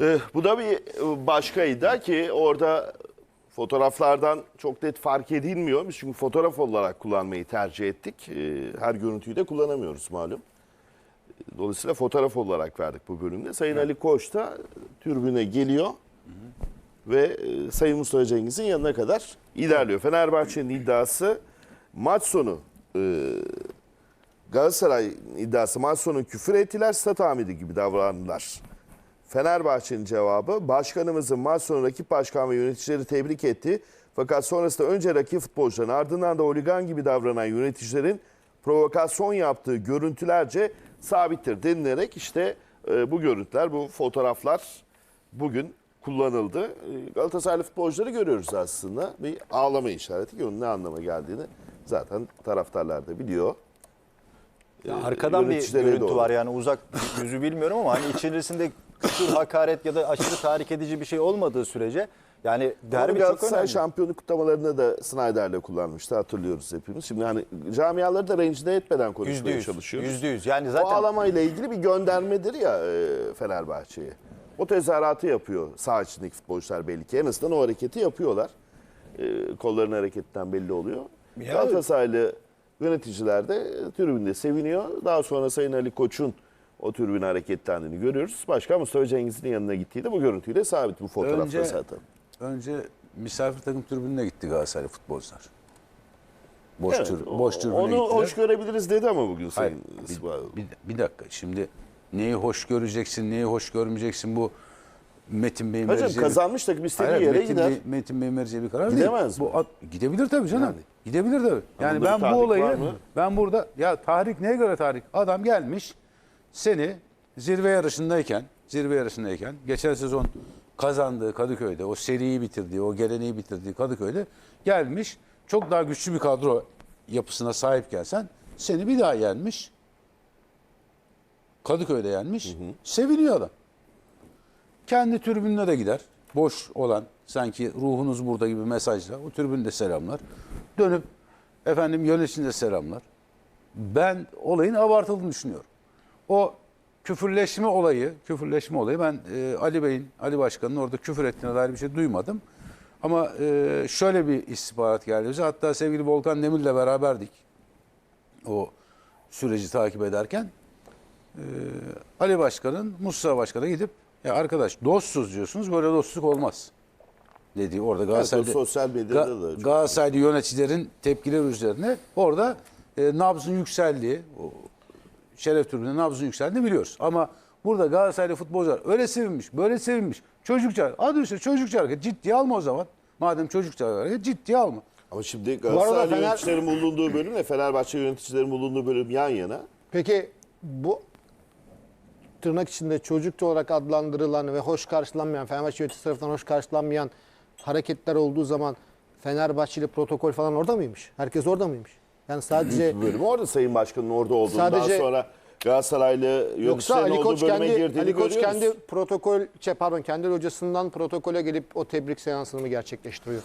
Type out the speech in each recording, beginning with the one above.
Ee, bu da bir başka iddia ki orada fotoğraflardan çok net fark edilmiyor. Biz çünkü fotoğraf olarak kullanmayı tercih ettik. Ee, her görüntüyü de kullanamıyoruz malum. Dolayısıyla fotoğraf olarak verdik bu bölümde. Sayın Ali Koç da türbüne geliyor ve e, Sayın Mustafa Cengiz'in yanına kadar ilerliyor. Fenerbahçe'nin iddiası maç sonu e, Galatasaray iddiası maç sonu küfür ettiler, stat amiri gibi davrandılar. Fenerbahçe'nin cevabı başkanımızın maç sonu rakip başkan ve yöneticileri tebrik etti. Fakat sonrasında önce rakip futbolcuların ardından da oligan gibi davranan yöneticilerin provokasyon yaptığı görüntülerce sabittir denilerek işte e, bu görüntüler, bu fotoğraflar bugün kullanıldı. E, Galatasaraylı futbolcuları görüyoruz aslında. Bir ağlama işareti ki onun ne anlama geldiğini zaten taraftarlar da biliyor. Ya arkadan bir yöneticilere görüntü doğru. var yani uzak yüzü bilmiyorum ama hani içerisinde küfür, hakaret ya da aşırı tahrik edici bir şey olmadığı sürece yani Derbi çok Galatasaray önemli. şampiyonluk kutlamalarında da Snyder'le kullanmıştı hatırlıyoruz hepimiz. Şimdi hani camiaları da rencide etmeden Yüzde konuşmaya yüz. çalışıyoruz. Yüzde yüz. Yani O zaten ağlamayla ilgili bir göndermedir ya e, Fenerbahçe'ye. O tezahüratı yapıyor sağ içindeki futbolcular belli ki. En azından o hareketi yapıyorlar. E, kolların hareketinden belli oluyor. Galatasaraylı yöneticiler de tribünde seviniyor. Daha sonra Sayın Ali Koç'un o tribüne hareketlendiğini görüyoruz. Başkan Mustafa Cengiz'in yanına gittiği de bu görüntüyle sabit bu fotoğrafta Önce- zaten. Önce misafir takım tribününe gitti Galatasaray futbolcular. Boş, Evet, tür, boş tribüne Onu gittiler. hoş görebiliriz dedi ama bugün Hayır, Sayın bir, bir, bir dakika şimdi neyi hoş göreceksin, neyi hoş görmeyeceksin bu Metin Bey'in Hocam bir- kazanmış takım istediği Hayır, yere Metin, gider. Bey, Metin Bey'in vereceği bir karar Gidemez değil. mi? Bu at- gidebilir tabii canım. Yani. Gidebilir tabii. Yani bir ben bu olayı ben burada ya tahrik neye göre tahrik? Adam gelmiş seni zirve yarışındayken, zirve yarışındayken geçen sezon kazandığı Kadıköy'de, o seriyi bitirdiği, o geleneği bitirdiği Kadıköy'de gelmiş. Çok daha güçlü bir kadro yapısına sahip gelsen seni bir daha yenmiş. Kadıköy'de yenmiş. Seviniyor adam. Kendi tribününe de gider. Boş olan sanki ruhunuz burada gibi mesajla o tribünde selamlar. Dönüp efendim yöneticinde selamlar. Ben olayın abartıldığını düşünüyorum. O küfürleşme olayı, küfürleşme olayı ben e, Ali Bey'in, Ali Başkan'ın orada küfür ettiğine dair bir şey duymadım. Ama e, şöyle bir istihbarat geldi bize. Hatta sevgili Volkan Demir'le beraberdik. O süreci takip ederken. E, Ali Başkan'ın Mustafa Başkan'a gidip ya arkadaş dostsuz diyorsunuz böyle dostluk olmaz dedi orada Galatasaray'da. sosyal medyada da Galatasaraylı yöneticilerin tepkileri üzerine orada e, nabzın yükseldiği, o şeref tribünde nabzın yükseldiğini biliyoruz. Ama burada Galatasaraylı futbolcular öyle sevinmiş, böyle sevinmiş. Çocukça, adı üstünde çocukça hareket. Ciddiye alma o zaman. Madem çocukça hareket ciddiye alma. Ama şimdi Galatasaray Fener- yöneticilerin bulunduğu bölümle Fenerbahçe yöneticilerin bulunduğu bölüm yan yana. Peki bu tırnak içinde çocukça olarak adlandırılan ve hoş karşılanmayan, Fenerbahçe yöneticisi tarafından hoş karşılanmayan hareketler olduğu zaman Fenerbahçeli protokol falan orada mıymış? Herkes orada mıymış? Yani sadece Bu bölümü orada Sayın Başkan'ın orada olduğundan Sadece- sonra Galatasaraylı yoksa yöneticilerin Ali olduğu Koç bölüme kendi girdiğini Ali Koç görüyoruz. kendi protokol şey pardon kendi hocasından protokole gelip o tebrik seansını mı gerçekleştiriyor?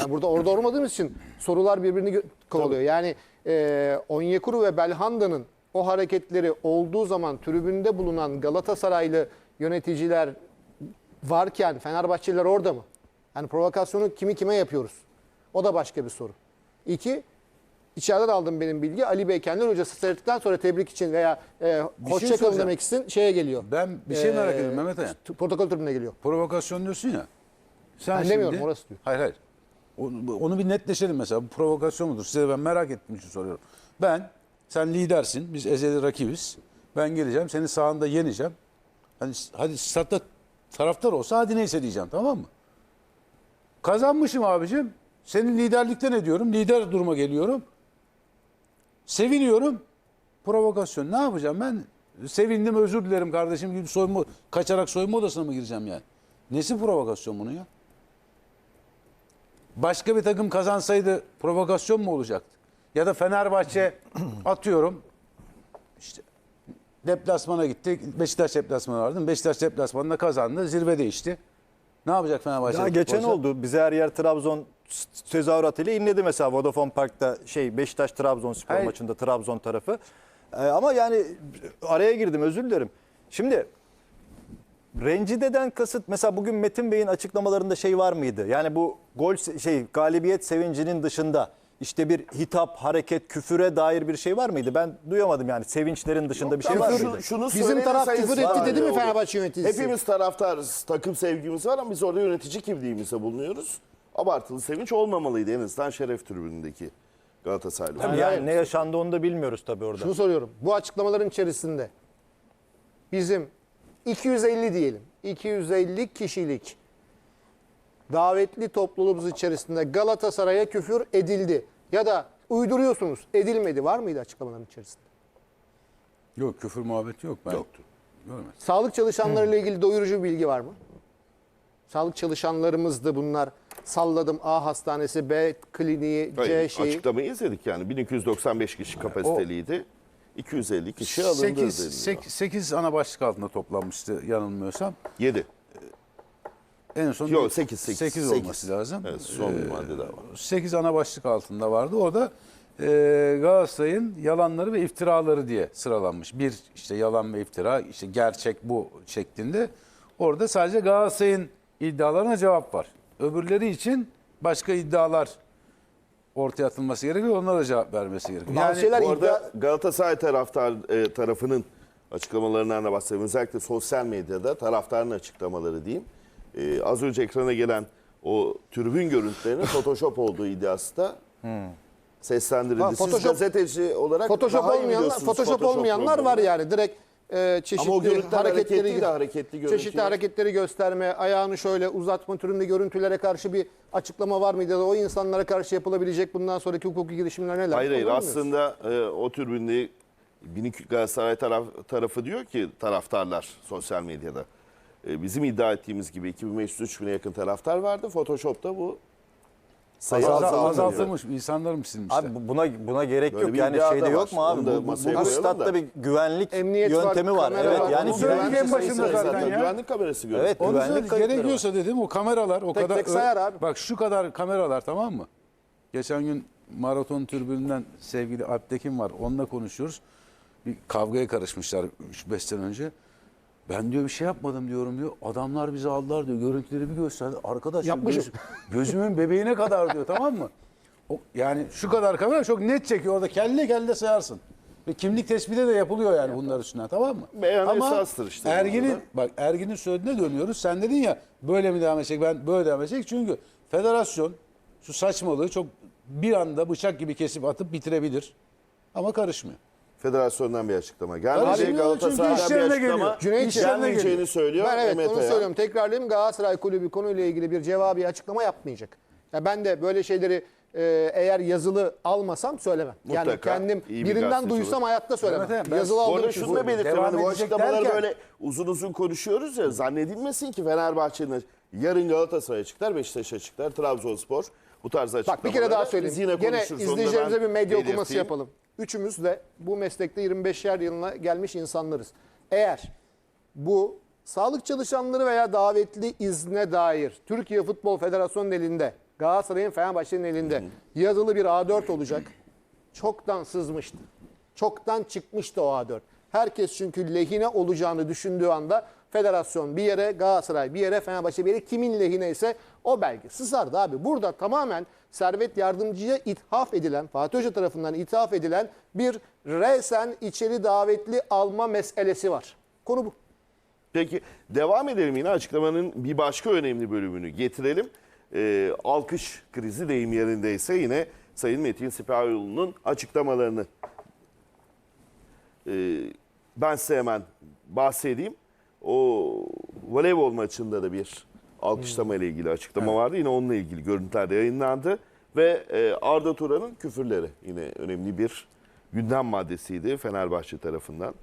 Yani burada orada olmadığımız için sorular birbirini gö- kovalıyor. Yani e, Onyekuru ve Belhanda'nın o hareketleri olduğu zaman tribünde bulunan Galatasaraylı yöneticiler varken Fenerbahçeliler orada mı? Yani provokasyonu kimi kime yapıyoruz? O da başka bir soru. İki, içeriden aldım benim bilgi. Ali Bey kendi hocası seyrettikten sonra tebrik için veya e, hoşça kalın soracağım. demek için şeye geliyor. Ben bir şey merak Ee, ediyorum Mehmet Ali. Protokol tribününe geliyor. Provokasyon diyorsun ya. Sen Ben demiyorum, orası diyor. Hayır hayır. Onu, onu bir netleşelim mesela. Bu provokasyon mudur? Size ben merak ettiğim için soruyorum. Ben, sen lidersin. Biz ezeli rakibiz. Ben geleceğim. Seni sahanda yeneceğim. Hani, hadi statta taraftar olsa hadi neyse diyeceğim tamam mı? Kazanmışım abicim. Senin liderlikten ediyorum. Lider duruma geliyorum. Seviniyorum. Provokasyon. Ne yapacağım ben? Sevindim özür dilerim kardeşim gibi soyunma, kaçarak soyunma odasına mı gireceğim yani? Nesi provokasyon bunun ya? Başka bir takım kazansaydı provokasyon mu olacaktı? Ya da Fenerbahçe atıyorum işte deplasmana gitti. Beşiktaş deplasmanı vardı. Beşiktaş deplasmanında kazandı. Zirve değişti. Ne yapacak Fenerbahçe? Daha geçen oldu. Bize her yer Trabzon tezahüratıyla inledi mesela Vodafone Park'ta şey Beşiktaş Trabzonspor Hayır. maçında Trabzon tarafı. Ee, ama yani araya girdim özür dilerim. Şimdi Rencide'den kasıt mesela bugün Metin Bey'in açıklamalarında şey var mıydı? Yani bu gol şey galibiyet sevincinin dışında işte bir hitap, hareket, küfüre dair bir şey var mıydı? Ben duyamadım yani sevinçlerin dışında bir şey var mıydı? şu- şunu Bizim taraf küfür etti dedi mi. Fenerbahçe yöneticisi? Hepimiz taraftarız. Takım sevgimiz var ama biz orada yönetici kimliğimizde bulunuyoruz. Abartılı sevinç olmamalıydı en azından şeref tribünündeki Galatasaraylı. Yani, Yani- ne yaşandı onu da bilmiyoruz tabii orada. Şunu soruyorum. Bu açıklamaların içerisinde bizim 250 diyelim. 250 kişilik davetli topluluğumuz içerisinde Galatasaray'a küfür edildi. Ya da uyduruyorsunuz edilmedi. Var mıydı açıklamaların içerisinde? Yok küfür muhabbeti yok. Ben Yoktu. Görmedim. Sağlık çalışanlarıyla ilgili doyurucu bir bilgi var mı? Sağlık çalışanlarımızdı bunlar. Salladım A hastanesi, B kliniği, C Hayır, şeyi. açıklamayı izledik yani. 1295 kişi kapasiteliydi. 250 kişi alındı 8, deniliyor. 8, ana başlık altında toplanmıştı yanılmıyorsam. 7. En son Yok, sekiz, sekiz. 8 Sekiz. olması lazım. Evet, son bir madde daha var. 8 ana başlık altında vardı. Orada e, Galatasaray'ın yalanları ve iftiraları diye sıralanmış. Bir işte yalan ve iftira, işte gerçek bu şeklinde. Orada sadece Galatasaray'ın iddialarına cevap var. Öbürleri için başka iddialar ortaya atılması gerekiyor. Onlara cevap vermesi gerekiyor. Bazı şeyler Bu arada iddia- Galatasaray taraftar e, tarafının açıklamalarından da bahsedeyim. Özellikle sosyal medyada taraftarın açıklamaları diyeyim. E, az önce ekrana gelen o tribün görüntülerinin Photoshop olduğu iddiası da seslendirildi. Ha, Siz Photoshop- gazeteci olarak Photoshop olmayanlar, biliyorsunuz Photoshop, olmayanlar var yani. Direkt e, çeşitli Ama o görüntüler hareketleri hareketli de hareketli görüntü çeşitli hareketleri gösterme, ayağını şöyle uzatma türünde görüntülere karşı bir açıklama var mıydı ya da o insanlara karşı yapılabilecek bundan sonraki hukuki girişimler neler? Hayır hayır bilmiyoruz. aslında e, o tribünde 1200 Galatasaray taraf, tarafı diyor ki taraftarlar sosyal medyada. E, bizim iddia ettiğimiz gibi 2500-3000'e yakın taraftar vardı. Photoshop'ta bu sayı Azal- azaltılıyor. azaltılmış, insanlar mı silmişler? Abi bu- buna buna gerek Böyle yok. bir Yani iddia da şeyde yok var. mu abi? Onu da Bu, bu, masaya bu koyalım statta da. bir güvenlik Emniyet var, yöntemi var. kamera Evet var. yani Onu güvenlik söyledik en başında Sayısı zaten ya. Güvenlik kamerası görüyor. Evet. Onu güvenlik söyledik. kayıtları Gerekiyorsa dedim o kameralar o Tek kadar... tek sayar abi. Bak şu kadar kameralar tamam mı? Geçen gün maraton türbününden sevgili Alptekin var. Onunla konuşuyoruz. Bir kavgaya karışmışlar 3-5 sene önce. Ben diyor bir şey yapmadım diyorum diyor. Adamlar bizi aldılar diyor. Görüntüleri bir gösterdi. Arkadaş Yapmışım. göz- gözümün bebeğine kadar diyor tamam mı? O, yani şu kadar kamera çok net çekiyor. Orada kelle kelle sayarsın. Ve kimlik tespiti de yapılıyor yani bunlar üstünden tamam mı? Beyan esastır işte Ergin'in bak Ergin'in söylediğine dönüyoruz. Sen dedin ya böyle mi devam edecek ben böyle devam edecek. Çünkü federasyon şu saçmalığı çok bir anda bıçak gibi kesip atıp bitirebilir. Ama karışmıyor. Federasyondan bir açıklama gelmedi. Karışmıyor çünkü Galatasaray'dan bir işlerine açıklama geliyor. Cüneyt gelmeyeceğini geliyor. söylüyor. Ben evet Mehmet onu Aya. söylüyorum. Tekrarlayayım Galatasaray Kulübü konuyla ilgili bir cevabı açıklama yapmayacak. Ya ben de böyle şeyleri e, eğer yazılı almasam söylemem. yani Mutlaka kendim iyi bir birinden gazeteci duysam olur. hayatta söylemem. Evet, evet. Ben- yazılı Bu aldığım arada için şunu da söylüyorum. Devam Hani bu edecek açıklamaları derken- böyle uzun uzun konuşuyoruz ya. Zannedilmesin ki Fenerbahçe'nin yarın Galatasaray'a çıkar, Beşiktaş'a çıkar, Trabzonspor. Bu tarz açıklamaları. Bak bir kere daha biz söyleyeyim. Yine Gene konuşuruz. Onu da izleyicilerimize ben bir medya okuması belirteyim. yapalım. Üçümüz de bu meslekte 25'er yılına gelmiş insanlarız. Eğer bu sağlık çalışanları veya davetli izne dair Türkiye Futbol Federasyonu'nun elinde, Galatasaray'ın Fenerbahçe'nin elinde yazılı bir A4 olacak. Çoktan sızmıştı. Çoktan çıkmıştı o A4. Herkes çünkü lehine olacağını düşündüğü anda federasyon bir yere, Galatasaray bir yere, Fenerbahçe bir yere kimin lehine ise o belge sızardı abi. Burada tamamen Servet Yardımcı'ya ithaf edilen, Fatih Hoca tarafından ithaf edilen bir resen içeri davetli alma meselesi var. Konu bu. Peki devam edelim yine açıklamanın bir başka önemli bölümünü getirelim. Ee, alkış krizi deyim yerindeyse yine Sayın Metin Sipahoğlu'nun açıklamalarını Ee, ben size hemen bahsedeyim. O voleybol maçında da bir alkışlama ile ilgili açıklama vardı. Yine onunla ilgili görüntüler de yayınlandı. Ve e, Arda Turan'ın küfürleri yine önemli bir gündem maddesiydi Fenerbahçe tarafından.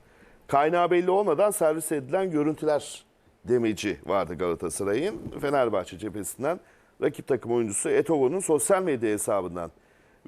Kaynağı belli olmadan servis edilen görüntüler demeci vardı Galatasaray'ın. Fenerbahçe cephesinden rakip takım oyuncusu Etogo'nun sosyal medya hesabından